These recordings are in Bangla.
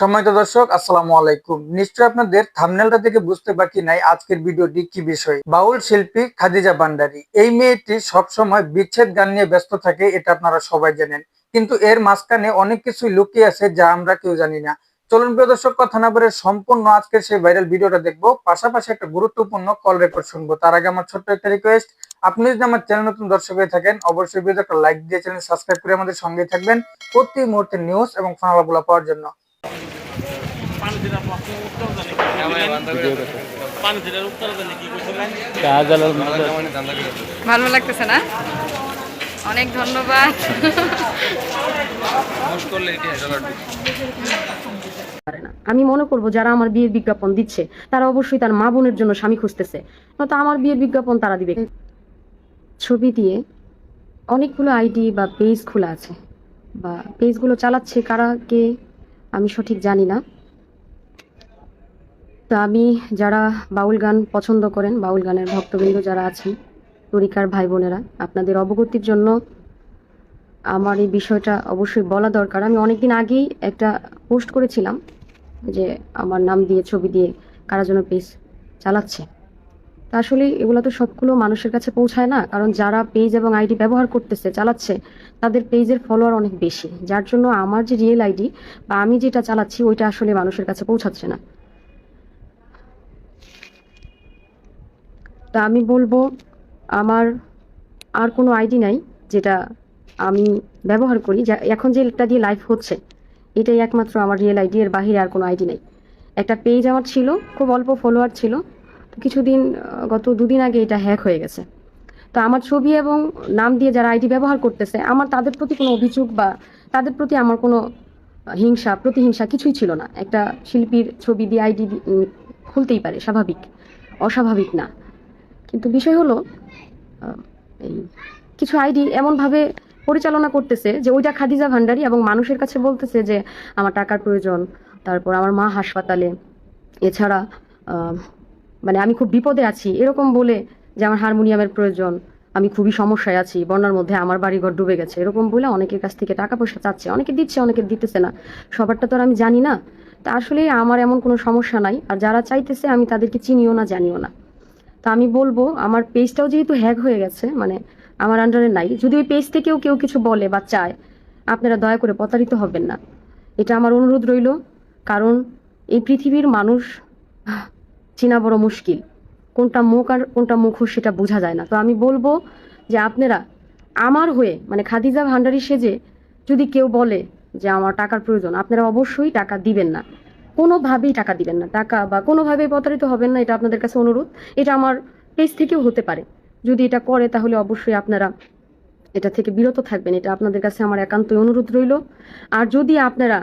সম্মানিত দর্শক, আসসালামু আলাইকুম। নিশ্চয় আপনাদের থামনেলটা থেকে বুঝতে বাকি নাই আজকের ভিডিওটি কি বিষয়? বাউল শিল্পী খাদিজা ভান্ডারী। এই মেয়েটি সবসময় বিচ্ছেদ গান নিয়ে ব্যস্ত থাকে, এটা আপনারা সবাই জানেন। কিন্তু এর মাঝখানে অনেক কিছু লুকিয়ে আছে যা আমরা কেউ জানি না। চলুন প্রিয় দর্শক, কথা না বলে সম্পূর্ণ আজকের সেই ভাইরাল ভিডিওটা দেখব। পাশাপাশি একটা গুরুত্বপূর্ণ কল রেকর্ড শুনব। তার আগে আমার ছোট্ট একটা রিকোয়েস্ট আপনি যদি আমার চ্যানেল নতুন দর্শক হয়ে থাকেন, অবশ্যই ভিডিও একটা লাইক দিয়ে চ্যানেল সাবস্ক্রাইব করে আমাদের সঙ্গে থাকবেন। প্রতি মুহূর্তে নিউজ এবং ফানালাগুলো পাওয়ার জন্য। ভালো লাগতেছে না? অনেক ধন্যবাদ। আমি মনে করব যারা আমার বিয়ের বিজ্ঞাপন দিচ্ছে, তারা অবশ্যই তার মা বোনের জন্য স্বামী খুঁজতেছে। নয়তো আমার বিয়ের বিজ্ঞাপন তারা দিবে। ছবি দিয়ে অনেকগুলো আইডি বা পেজ খোলা আছে। বা পেজগুলো চালাচ্ছে কারা, কে? আমি সঠিক জানি না। তো আমি যারা বাউল গান পছন্দ করেন, বাউল গানের ভক্তবৃন্দ যারা আছেন, তরিকার ভাই বোনেরা আপনাদের অবগতির জন্য আমার এই বিষয়টা অবশ্যই বলা দরকার। আমি অনেকদিন আগেই একটা পোস্ট করেছিলাম যে আমার নাম দিয়ে ছবি দিয়ে কারা যেন পেজ চালাচ্ছে। আসলে এগুলো তো সবগুলো মানুষের কাছে পৌঁছায় না। কারণ যারা পেজ এবং আইডি ব্যবহার করতেছে, চালাচ্ছে, তাদের পেজের ফলোয়ার অনেক বেশি। যার জন্য আমার যে রিয়েল আইডি বা আমি যেটা চালাচ্ছি, ওইটা আসলে মানুষের কাছে পৌঁছাচ্ছে না। তা আমি বলব, আমার আর কোনো আইডি নাই যেটা আমি ব্যবহার করি। যা, এখন যেটা দিয়ে লাইভ হচ্ছে, এটাই একমাত্র আমার রিয়েল আইডি এর বাহিরে আর কোনো আইডি নেই। একটা পেজ আমার ছিল, খুব অল্প ফলোয়ার ছিল কিছুদিন গত দুদিন আগে এটা হ্যাক হয়ে গেছে। তো আমার ছবি এবং নাম দিয়ে যারা আইডি ব্যবহার করতেছে, আমার তাদের প্রতি কোনো অভিযোগ বা তাদের প্রতি আমার কোনো হিংসা, প্রতিহিংসা কিছুই ছিল না। একটা শিল্পীর ছবি দিয়ে আইডি খুলতেই পারে, স্বাভাবিক, অস্বাভাবিক না। কিন্তু বিষয় হলো এই কিছু আইডি এমনভাবে পরিচালনা করতেছে যে ওইটা খাদিজা ভান্ডারি এবং মানুষের কাছে বলতেছে যে আমার টাকার প্রয়োজন, তারপর আমার মা হাসপাতালে, এছাড়া মানে আমি খুব বিপদে আছি, এরকম বলে যে আমার হারমোনিয়ামের প্রয়োজন, আমি খুবই সমস্যায় আছি, বন্যার মধ্যে আমার বাড়িঘর ডুবে গেছে, এরকম বলে অনেকের কাছ থেকে টাকা পয়সা চাচ্ছে, অনেকে দিচ্ছে, অনেকে দিতেছে না। সবারটা তো আর আমি জানি না। তা আসলে আমার এমন কোনো সমস্যা নাই, আর যারা চাইতেছে আমি তাদেরকে চিনিও না, জানিও না। তা আমি বলব, আমার পেজটাও যেহেতু হ্যাক হয়ে গেছে মানে আমার আন্ডারে নাই, যদি ওই পেজ থেকেও কেউ কিছু বলে বা চায়, আপনারা দয়া করে প্রতারিত হবেন না। এটা আমার অনুরোধ রইল, কারণ এই পৃথিবীর মানুষ চেনা বড় মুশকিল। কোনটা মুখ আর কোনটা মুখোশ সেটা বোঝা যায় না। তো আমি বলব যে আপনারা আমার হয়ে মানে খাদিজা ভান্ডারি সেজে যদি কেউ বলে যে আমার টাকার প্রয়োজন, আপনারা অবশ্যই টাকা দিবেন না। কোনোভাবেই টাকা দিবেন না। টাকা বা কোনোভাবেই প্রতারিত হবেন না, এটা আপনাদের কাছে অনুরোধ। এটা আমার পেজ থেকেও হতে পারে। যদি এটা করে, তাহলে অবশ্যই আপনারা এটা থেকে বিরত থাকবেন। এটা আপনাদের কাছে আমার একান্তই অনুরোধ রইল। আর যদি আপনারা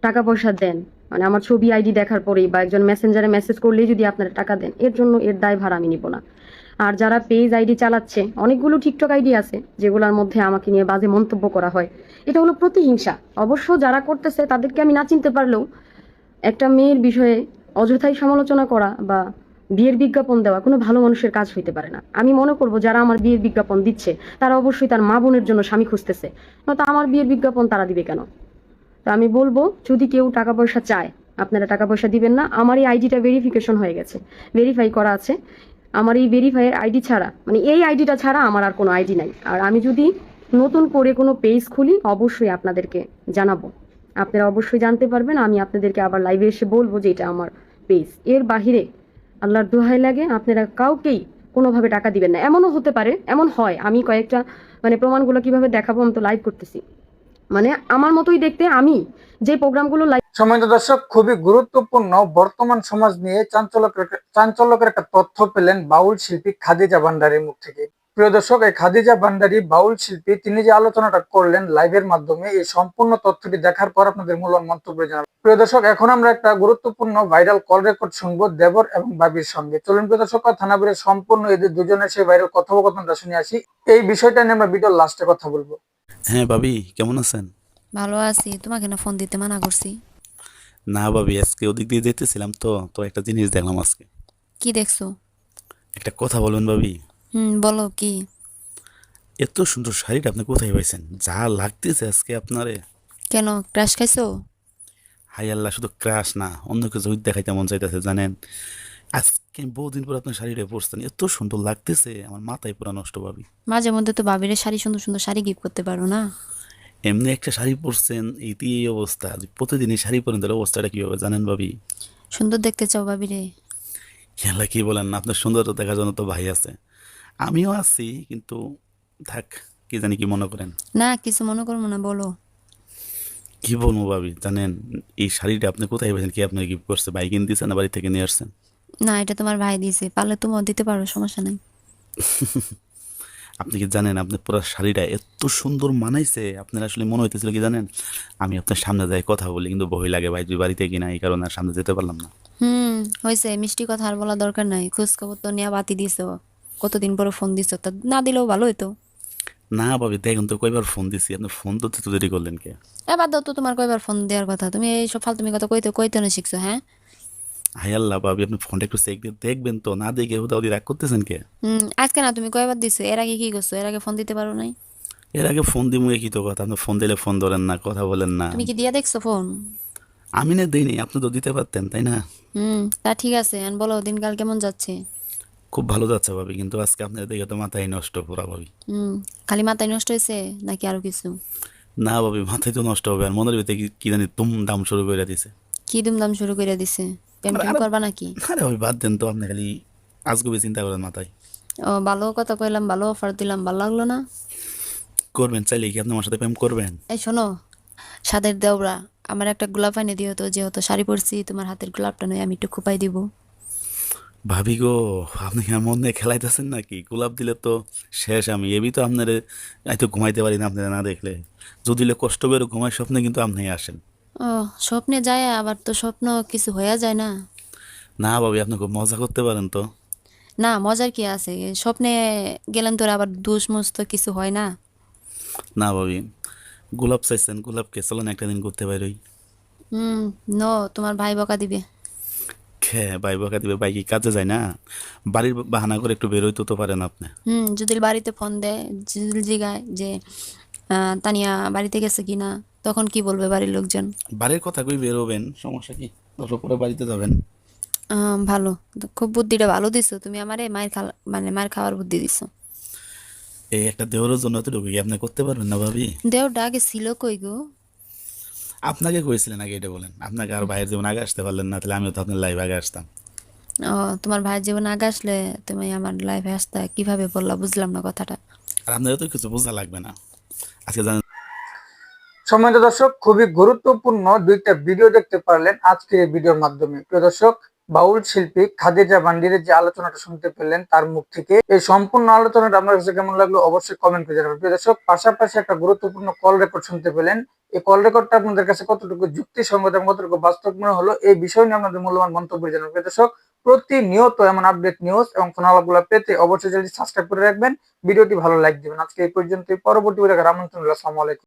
টাকা পয়সা দেন মানে আমার ছবি আইডি দেখার পরেই বা একজন মেসেঞ্জারে মেসেজ করলেই যদি আপনারা টাকা দেন, এর জন্য এর দায় ভার আমি নিব না। আর যারা পেজ আইডি চালাচ্ছে, অনেকগুলো টিকটক আইডি আছে, যেগুলোর মধ্যে আমাকে নিয়ে বাজে মন্তব্য করা হয়। এটা হলো প্রতিহিংসা। অবশ্য যারা করতেছে, তাদেরকে আমি না চিনতে পারলেও একটা মেয়ের বিষয়ে অযথাই সমালোচনা করা বা বিয়ের বিজ্ঞাপন দেওয়া কোনো ভালো মানুষের কাজ হইতে পারে না। আমি মনে করব, যারা আমার বিয়ের বিজ্ঞাপন দিচ্ছে, তারা অবশ্যই তার মা বোনের জন্য স্বামী খুঁজতেছে। নয়তো আমার বিয়ের বিজ্ঞাপন তারা দিবে কেন? তো আমি বলব, যদি কেউ টাকা পয়সা চায়, আপনারা টাকা পয়সা দিবেন না। আমার এই আইডিটা ভেরিফিকেশন হয়ে গেছে। ভেরিফাই করা আছে। আমার এই ভেরিফাইয়ের আইডি ছাড়া মানে এই আইডিটা ছাড়া আমার আর কোনো আইডি নাই। আর আমি যদি নতুন করে কোনো পেজ খুলি, অবশ্যই আপনাদেরকে জানাব। আপনারা অবশ্যই জানতে পারবেন, আমি আপনাদেরকে আবার লাইভে এসে বলব যে এটা আমার পেজ এর বাহিরে আল্লাহর দোহাই লাগে, আপনারা কাউকেই কোনোভাবে টাকা দিবেন না। এমনও হতে পারে, এমন হয়। আমি কয়েকটা মানে প্রমাণগুলো কীভাবে দেখাবো আমি তো লাইভ করতেছি। মানে আমার মতোই দেখতে আমি যে প্রোগ্রামগুলো গুলো সম্মানিত দর্শক, খুবই গুরুত্বপূর্ণ। বর্তমান সমাজ নিয়ে চাঞ্চল্যকর চাঞ্চল্যকর একটা তথ্য পেলেন বাউল শিল্পী খাদিজা ভান্ডারের মুখ থেকে। প্রিয় দর্শক এই খাদিজা ভান্ডারি বাউল শিল্পী তিনি যে আলোচনাটা করলেন লাইভের মাধ্যমে এই সম্পূর্ণ তথ্যটি দেখার পর আপনাদের মূল্যবান মন্তব্য জানাব। প্রিয় দর্শক এখন আমরা একটা গুরুত্বপূর্ণ ভাইরাল কল রেকর্ড শুনব দেবর এবং বাবির সঙ্গে। চলুন প্রিয় দর্শক থানা বেড়ে সম্পূর্ণ এদের দুজনের সেই ভাইরাল কথোপকথনটা শুনে আসি। এই বিষয়টা নিয়ে আমরা ভিডিওর লাস্টে কথা বলব। হ্যাঁ ভাবি কেমন আছেন? ভালো আছি। তোমাকে না ফোন দিতে মানা করছি? না ভাবি আজকে ওদিক দিয়ে যেতেছিলাম তো তো একটা জিনিস দেখলাম আজকে। কি দেখছ? একটা কথা বলবেন ভাবি হুম বলো কি? এত সুন্দর শাড়িটা আপনি কোথায় পাইছেন? যা লাগতেছে আজকে আপনারে। কেন ক্রাশ খাইছো? হাই আল্লাহ শুধু ক্রাশ না অন্য কিছু দেখাইতে মন চাইতেছে জানেন? আজকে বহুদিন পর আপনার শাড়িটা পরছেন এত সুন্দর লাগতেছে আমার মাথায় পুরো নষ্ট পাবি মাঝে মধ্যে তো বাবিরে শাড়ি সুন্দর সুন্দর শাড়ি গিফট করতে পারো না। এমনি একটা শাড়ি পরছেন এইটি এই অবস্থা প্রতিদিন এই শাড়ি পরেন তাহলে অবস্থাটা কি হবে জানেন ভাবি? সুন্দর দেখতে চাও বাবিরে আল্লাহ কি বলেন না আপনার সুন্দরতা দেখার জন্য তো ভাই আছে। আমিও আছি কিন্তু থাক কি জানি কি মনে করেন। না কিছু মনে করব না বলো। কি বলব ভাবি জানেন এই শাড়িটা আপনি কোথায় পেয়েছেন কি আপনার গিফট করছে? বাইক কিনে দিয়েছেন না বাড়ি থেকে নিয়ে আসছেন? না এটা তোমার ভাই দিয়েছে পারলে তুমিও দিতে পারো সমস্যা নাই। আপনি কি জানেন আপনার পুরো শাড়িটা এত সুন্দর মানাইছে আপনার আসলে মনে হইতেছিল কি জানেন আমি আপনার সামনে যাই কথা বলি কিন্তু ভয় লাগে ভাই তুই বাড়িতে কিনা এই কারণে আর সামনে যেতে পারলাম না। হুম হয়েছে মিষ্টি কথা আর বলা দরকার নাই খোঁজ খবর তো নেওয়া বাতি দিছো কতদিন পরে ফোন দিছো? তা না দিলেও ভালো হইতো। না ভাবি দেখুন তো কয়বার ফোন দিছি। আপনি ফোন তো তো দেরি করলেন কে? এবার দাও তো তোমার কয়বার ফোন দেওয়ার কথা। তুমি এই সব ফালতুমি কথা কইতে কইতে না শিখছো হ্যাঁ? হাই আল্লাহ ভাবি আপনি ফোনটা একটু চেক দিয়ে দেখবেন তো। না দেখে হুদা ওদি রাগ করতেছেন কে? হুম আজকে না তুমি কয়বার দিছো? এর আগে কি করছ? এর আগে ফোন দিতে পারো নাই? এর আগে ফোন দিমু কি তো কথা। আপনি ফোন দিলে ফোন ধরেন না কথা বলেন না। তুমি কি দিয়া দেখছ ফোন আমি না দিইনি আপনি তো দিতে পারতেন তাই না? হুম তা ঠিক আছে। এখন বলো দিনকাল কেমন যাচ্ছে? খুব ভালো যাচ্ছে ভাবি কিন্তু আজকে আপনার দেখে তো মাথায় নষ্ট পুরা ভাবি। হুম খালি মাথায় নষ্ট হয়েছে নাকি আরও কিছু? না ভাবি মাথায় তো নষ্ট হবে আর মনের ভিতরে কি- কি জানি তুম দাম শুরু করে দিছে। কি দুমদাম শুরু করে দিছে? প্রেম টেম করবা নাকি? আরে ভাবি বাদ দেন তো আপনি খালি আজগুবি চিন্তা করেন মাথায়। ও ভালো কথা কইলাম ভালো অফার দিলাম ভালো লাগল না? করবেন চাইলে কি আপনি আমার সাথে প্রেম করবেন? এই শোনো সাদের দেওরা আমার একটা গোলাপ এনে দিও তো যেহেতু শাড়ি পরছি তোমার হাতের গোলাপটা নয় আমি একটু খুপাই দিব। ভাবি গো আপনি মন নিয়ে খেলাইতেছেন নাকি? গোলাপ দিলে তো শেষ আমি এবি তো আপনার এত ঘুমাইতে পারি না আপনারা না দেখলে। যদি কষ্ট করে ঘুমায় স্বপ্নে কিন্তু আপনি আসেন। ও স্বপ্নে যায় আবার তো স্বপ্ন কিছু হয়ে যায় না। না ভাবি আপনি খুব মজা করতে পারেন তো। না মজার কি আছে? স্বপ্নে গেলেন তোর আবার দুষ তো কিছু হয় না? না ভাবি গোলাপ চাইছেন গোলাপকে চলেন একটা দিন করতে পারি হুম ন তোমার ভাই বকা দিবে। খে ভাই বকা দিবে ভাই কি কাজে যায় না? বাড়ির বাহানা করে একটু বেরোইতে তো পারেন আপনি। হুম যদি বাড়িতে ফোন দেয় যদি জিগায় যে তানিয়া বাড়িতে গেছে কিনা তখন কি বলবে বাড়ির লোকজন? বাড়ির কথা কই বেরোবেন সমস্যা কি? দশক পরে বাড়িতে যাবেন। ভালো। তো খুব বুদ্ধিটা ভালো দিছো তুমি আমারে মায়ের খা মানে মায়ের খাওয়ার বুদ্ধি দিছো। এই একটা দেওয়ারের জন্য এতটুকু কি আপনি করতে পারবেন না ভাবি। দেওরটা আগে ছিল কই গো? আপনাকে কইছিলেন আগে এটা বলেন। আপনাকে আর বাইরের জীবন আগে আসতে পারলেন না তাহলে আমিও তো আপনার লাইভ আগে আসতাম। ও তোমার ভাইয়ের জীবন আগে আসলে তুমি আমার লাইফে আসতে কীভাবে বললা? বুঝলাম না কথাটা। আর আপনাদের তো কিছু বোঝা লাগবে না। আজকে জানেন সম্মানিত দর্শক খুবই গুরুত্বপূর্ণ দুইটা ভিডিও দেখতে পারলেন আজকের এই ভিডিওর মাধ্যমে। প্রিয় দর্শক বাউল শিল্পী খাদিজা বান্ডিরের যে আলোচনাটা শুনতে পেলেন তার মুখ থেকে এই সম্পূর্ণ আলোচনাটা আপনার কাছে কেমন লাগল অবশ্যই কমেন্ট করে জানাবেন। প্রিয় দর্শক পাশাপাশি একটা গুরুত্বপূর্ণ কল রেকর্ড শুনতে পেলেন এই কল রেকর্ডটা আপনাদের কাছে কতটুকু যুক্তিসঙ্গত এবং কতটুকু বাস্তব মনে হলো, এই বিষয় নিয়ে আপনাদের মূল্যবান মন্তব্য জানাবেন। দর্শক, প্রতিনিয়ত এমন আপডেট নিউজ এবং ফোন আলাপগুলো পেতে অবশ্যই যদি সাবস্ক্রাইব করে রাখবেন। ভিডিওটি ভালো লাইক আজকে এই পর্যন্ত পরবর্তী আমন্ত্রণ। আসসালামু আলাইকুম।